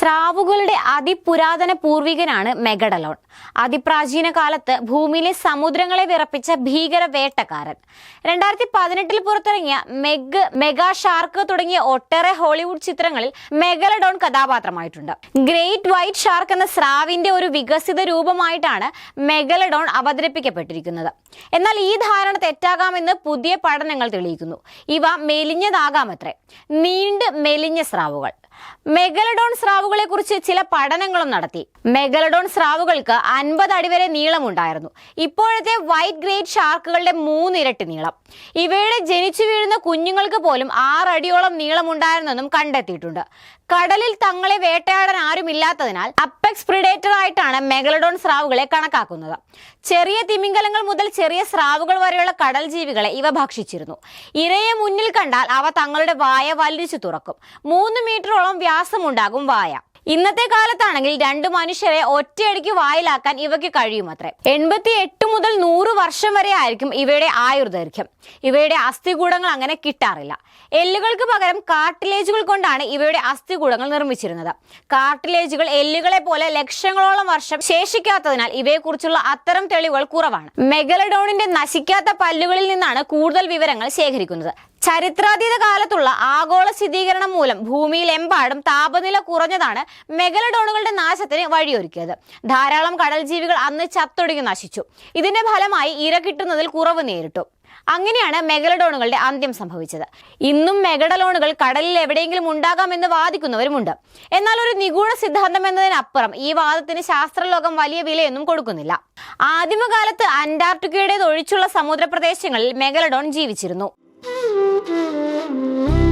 സ്രാവുകളുടെ അതിപുരാതന പൂർവികനാണ് മെഗഡലോൺ. അതിപ്രാചീന കാലത്ത് ഭൂമിയിലെ സമുദ്രങ്ങളെ വിറപ്പിച്ച ഭീകര വേട്ടക്കാരൻ. രണ്ടായിരത്തി പതിനെട്ടിൽ പുറത്തിറങ്ങിയ മെഗ് മെഗാ ഷാർക്ക് തുടങ്ങിയ ഒട്ടേറെ ഹോളിവുഡ് ചിത്രങ്ങളിൽ മെഗലഡോൺ കഥാപാത്രമായിട്ടുണ്ട്. ഗ്രേറ്റ് വൈറ്റ് ഷാർക്ക് എന്ന സ്രാവിന്റെ ഒരു വികസിത രൂപമായിട്ടാണ് മെഗലഡോൺ അവതരിപ്പിക്കപ്പെട്ടിരിക്കുന്നത്. എന്നാൽ ഈ ധാരണ തെറ്റാകാമെന്ന് പുതിയ പഠനങ്ങൾ തെളിയിക്കുന്നു. ഇവ മെലിഞ്ഞതാകാമത്രേ. നീണ്ട് മെലിഞ്ഞ സ്രാവുകൾ. മെഗലഡോൺ സ്രാവുകളെ കുറിച്ച് ചില പഠനങ്ങളും നടത്തി. മെഗലഡോൺ സ്രാവുകൾക്ക് അൻപത് അടി വരെ നീളമുണ്ടായിരുന്നു. ഇപ്പോഴത്തെ വൈറ്റ് ഗ്രേറ്റ് ഷാർക്കുകളുടെ മൂന്നിരട്ടി നീളം. ഇവയുടെ ജനിച്ചു വീഴുന്ന കുഞ്ഞുങ്ങൾക്ക് പോലും ആറടിയോളം നീളമുണ്ടായിരുന്നെന്നും കണ്ടെത്തിയിട്ടുണ്ട്. കടലിൽ തങ്ങളെ വേട്ടയാടാൻ ആരുമില്ലാത്തതിനാൽ അപ്പെക്സ് പ്രിഡേറ്റർ ആയിട്ടാണ് മെഗലഡോൺ സ്രാവുകളെ കണക്കാക്കുന്നത്. ചെറിയ തിമിംഗലങ്ങൾ മുതൽ ചെറിയ സ്രാവുകൾ വരെയുള്ള കടൽ ജീവികളെ ഇവ ഭക്ഷിച്ചിരുന്നു. ഇരയെ മുന്നിൽ കണ്ടാൽ അവ തങ്ങളുടെ വായ വലിച്ചു തുറക്കും. മൂന്ന് മീറ്ററോളം വ്യാസമുണ്ടാകും വായ. ഇന്നത്തെ കാലത്താണെങ്കിൽ രണ്ട് മനുഷ്യരെ ഒറ്റയടിക്ക് വായിലാക്കാൻ ഇവയ്ക്ക് കഴിയുമത്രേ. എൺപത്തി എട്ട് മുതൽ നൂറ് വർഷം വരെ ആയിരിക്കും ഇവയുടെ ആയുർദൈർഘ്യം. ഇവയുടെ അസ്ഥികൂടങ്ങൾ അങ്ങനെ കിട്ടാറില്ല. എല്ലുകൾക്ക് പകരം കാർട്ടിലേജുകൾ കൊണ്ടാണ് ഇവയുടെ അസ്ഥികൂടങ്ങൾ നിർമ്മിച്ചിരുന്നത്. കാർട്ടിലേജുകൾ എല്ലുകളെ പോലെ ലക്ഷങ്ങളോളം വർഷം ശേഷിക്കാത്തതിനാൽ ഇവയെക്കുറിച്ചുള്ള അത്തരം തെളിവുകൾ കുറവാണ്. മെഗലഡോണിന്റെ നശിക്കാത്ത പല്ലുകളിൽ നിന്നാണ് കൂടുതൽ വിവരങ്ങൾ ശേഖരിക്കുന്നത്. ചരിത്രാതീത കാലത്തുള്ള ആഗോള സ്ഥിരീകരണം മൂലം ഭൂമിയിലെമ്പാടും താപനില കുറഞ്ഞതാണ് മെഗലഡോണുകളുടെ നാശത്തിന് വഴിയൊരുക്കിയത്. ധാരാളം കടൽ ജീവികൾ അന്ന് ചത്തൊടുങ്ങി നശിച്ചു. ഇതിന്റെ ഫലമായി ഇര കിട്ടുന്നതിൽ കുറവ് നേരിട്ടു. അങ്ങനെയാണ് മെഗലഡോണുകളുടെ അന്ത്യം സംഭവിച്ചത്. ഇന്നും മെഗഡലോണുകൾ കടലിൽ എവിടെയെങ്കിലും ഉണ്ടാകാമെന്ന് വാദിക്കുന്നവരുമുണ്ട്. എന്നാൽ ഒരു നിഗൂഢ സിദ്ധാന്തം എന്നതിനപ്പുറം ഈ വാദത്തിന് ശാസ്ത്രലോകം വലിയ വിലയൊന്നും കൊടുക്കുന്നില്ല. ആദിമകാലത്ത് അന്റാർട്ടിക്കയുടേത് ഒഴിച്ചുള്ള സമുദ്രപ്രദേശങ്ങളിൽ മെഗലഡോൺ ജീവിച്ചിരുന്നു. Música